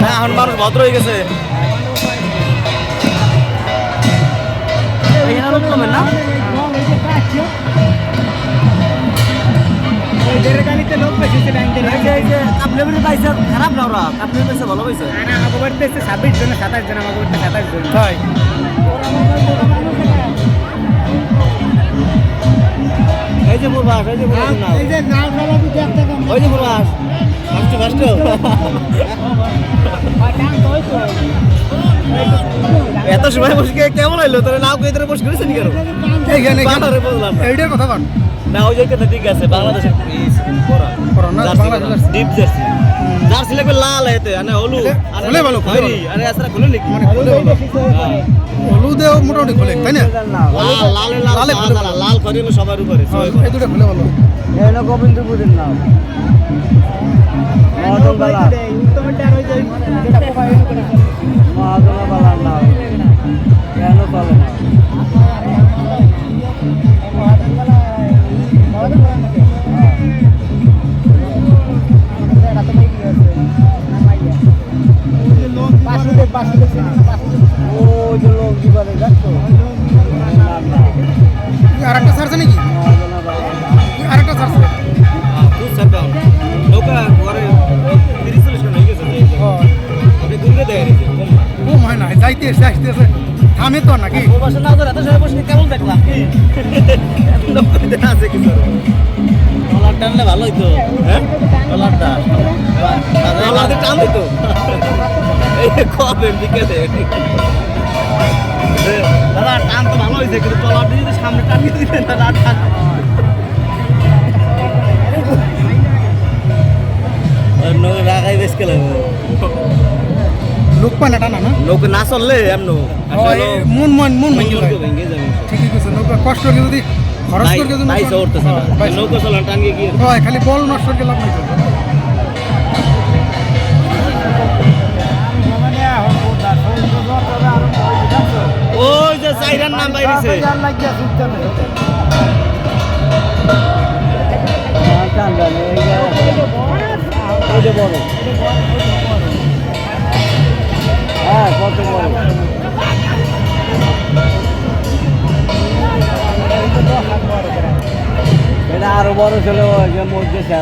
হ্যাঁ এখন মানুষ ভদ্র হয়ে গেছে। না? খারাপ না ওরা আপনি পাইছে ভালো পাইছে। ছাব্বিশ জন সাতাশ জন আমাকে বলতে সাতাশ জন। এই যে প্রভাস ওই যে পূর্বাস নাও এই যে নাও ফেলা দিতে একটা কাম ওই যে প্রভাস ফার্স্ট ফার্স্ট এত সময় বসে কে- কেমন হইল? তোর নাও কে তোরে বসে করেছেন কেন? এইখানে বাংলারে বললাম না। এইটার কথা কন না ওই যে কথা ঠিক আছে বাংলাদেশের পরা। না, বাংলাদেশের জার্সি। Deep jersey. জার্সি লাগবে লাল এতে আরে হলু খুলে- ভালো, খুলে আরে আসরা খুলে লিখি মানে খুলে ভালো। হ্যাঁ। হলুদেও মোটামুটি খোলে তাই না? লাল লালে লাল লাল হলো সবার উপরে সবাই এই দুটো খুলে ভালো। এলো গোবিন্দপুরের নাম। মহাজনবালা। মহাজনবালার হয়ে গেছে আপনি দূরে দেয় কম হয় না, যাইতে এসে, আসতে এসে। থামে নাকি? কেমন দেখলাম আছে কিছু টলার টানলে ভালো হইতো টলার টান দিত এই কবে বিকেলে দাদা, টান তো ভালো হয়েছে, কিন্তু টলারটা যদি সামনে টানিয়ে দিতেন তাহলে আর টান নৌকা রাখাই বেশ গেলে লোক পায় না টানা না নৌকা না চললে এমন মন মন মন ভেঙে যাবে ঠিকই কিছু নৌকা কষ্ট করে যদি খরচ করে যদি হ্যাঁ। নৌকা চলান টাঙ্গে গিয়ে হয় খালি বল নষ্ট করে লাভ নাই সাইরান নাম বাইরেছে। হ্যাঁ কত বড় এটা আরও বড় ছিল যাচ্ছে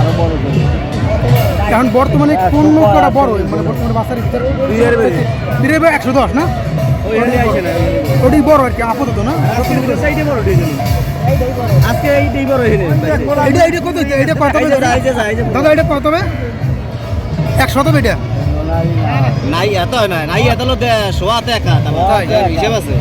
আরও বড় ছিল। এখন বর্তমানে কোন বড়? মানে বর্তমানে বাসার ভিতরে একশো দশ না? ওটাই বড় আর কি আপাতত না? সাইডে বড় আজকে এইটাই বড় হইনি এটা এটা কত হইছে? এটা কত দাদা এটা কত হবে? একশো হবে এটা? নাই এত নাই নাই এত হলো শোয়াতে একা? হিসেব আছে।